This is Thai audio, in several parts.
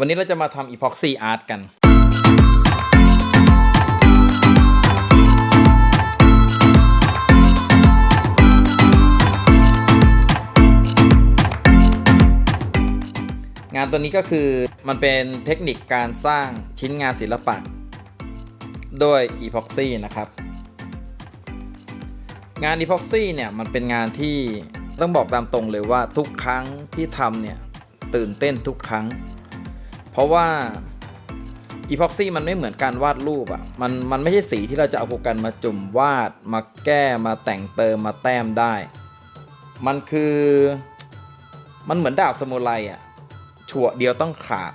วันนี้เราจะมาทำอีพ็อกซี่อาร์ตกัน งานตัวนี้ก็คือมันเป็นเทคนิคการสร้างชิ้นงานศิลปะ ด้วยอีพ็อกซี่นะครับ งานอีพ็อกซี่เนี่ยมันเป็นงานที่ต้องบอกตามตรงเลยว่าทุกครั้งที่ทำเนี่ยตื่นเต้นทุกครั้ง เพราะว่าอีพ็อกซี่มันไม่เหมือนการวาดรูปอะ่ะมันมันไม่ใช่สีที่เราจะเอาโปรแกรมมาจุ่มวาด มาแก้มาแต่งเติมมาแต้มได้ มันคือมันเหมือนดาบสมุไรอะ่ะชั่วเดียวต้องขาด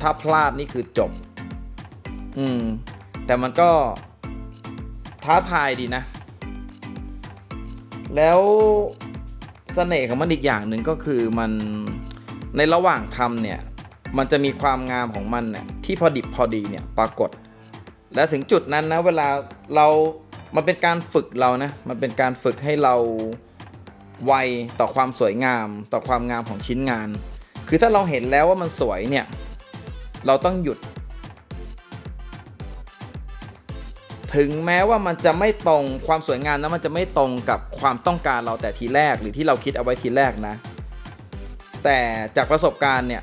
ถ้าพลาดนี่คือจบ อืม แต่มันก็ท้าทายดีนะ แล้วเสน่ห์ของมันอีกอย่างหนึ่งก็คือมันในระหว่างทำเนี่ย มันจะมีความงามของมันเนี่ยที่พอดิบพอดีเนี่ยปรากฏ และถึงจุดนั้นนะเวลาเรามันเป็นการฝึกเรานะมันเป็นการฝึกให้เราไวต่อความสวยงาม ต่อความงามของชิ้นงาน คือถ้าเราเห็นแล้วว่ามันสวยเนี่ยเราต้องหยุด ถึงแม้ว่ามันจะไม่ตรงความสวยงามนะมันจะไม่ตรงกับความต้องการเราแต่ทีแรกหรือที่เราคิดเอาไว้ทีแรกนะ แต่จากประสบการณ์เนี่ย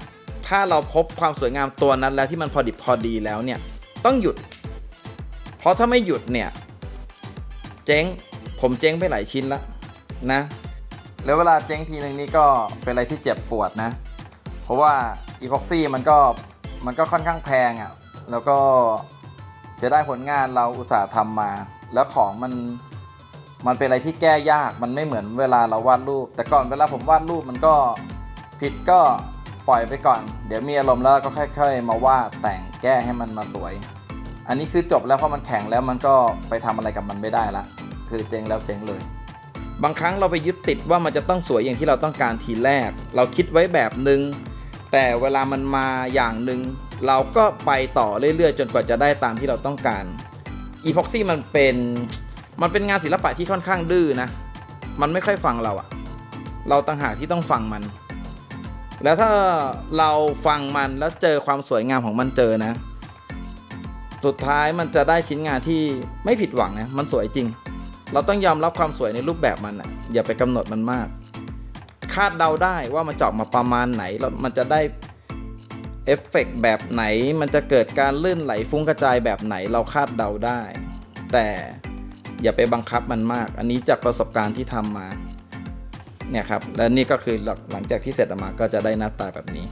ถ้าเราพบความสวยงามตัวนั้นแล้วที่มันพอดิบพอดีแล้วเนี่ย ต้องหยุด เพราะถ้าไม่หยุดเนี่ย เจ๊ง ผมเจ๊งไปหลายชิ้นแล้วนะ แล้วเวลาเจ๊งทีหนึ่งนี่ก็เป็นอะไรที่เจ็บปวดนะ เพราะว่าอีพ็อกซี่มันก็มันก็ค่อนข้างแพงอะ่ะ แล้วก็เสียดายผลงานเราอุตส่าห์ทำมา แล้วของมันมันเป็นอะไรที่แก้ยาก มันไม่เหมือนเวลาเราวาดรูป แต่ก่อนเวลาผมวาดรูปมันก็ผิดก็ ปล่อยไปก่อน เดี๋ยวมีอารมณ์แล้วก็ค่อยๆ มาว่าแต่งแก้ให้มันมาสวย อันนี้คือจบแล้วเพราะมันแข็งแล้วมันก็ไปทำอะไรกับมันไม่ได้ละ คือเจ๊งแล้วเจ๊งเลย บางครั้งเราไปยึดติดว่ามันจะต้องสวยอย่างที่เราต้องการทีแรก เราคิดไว้แบบหนึ่งแต่เวลามันมาอย่างหนึ่งเราก็ไปต่อเรื่อยๆ จนกว่าจะได้ตามที่เราต้องการอีพ็อกซี่มันเป็นมันเป็นงานศิลปะที่ค่อนข้างดื้อนะ มันไม่ค่อยฟังเราอะเราต่างหากที่ต้องฟังมัน แล้วถ้าเราฟังมันแล้วเจอความสวยงามของมันเจอนะ สุดท้ายมันจะได้ชิ้นงานที่ไม่ผิดหวังนะมันสวยจริง เราต้องยอมรับความสวยในรูปแบบมันอะอย่าไปกำหนดมันมาก คาดเดาได้ว่ามันจะออกมาประมาณไหนแล้วมันจะได้เอฟเฟกต์แบบไหนมันจะเกิดการลื่นไหลฟุ้งกระจายแบบไหนเราคาดเดาได้ แต่อย่าไปบังคับมันมาก อันนี้จากประสบการณ์ที่ทำมา เนี่ยครับและนี่ก็คือหลังจากที่เสร็จออกมาก็จะได้หน้าตาแบบนี้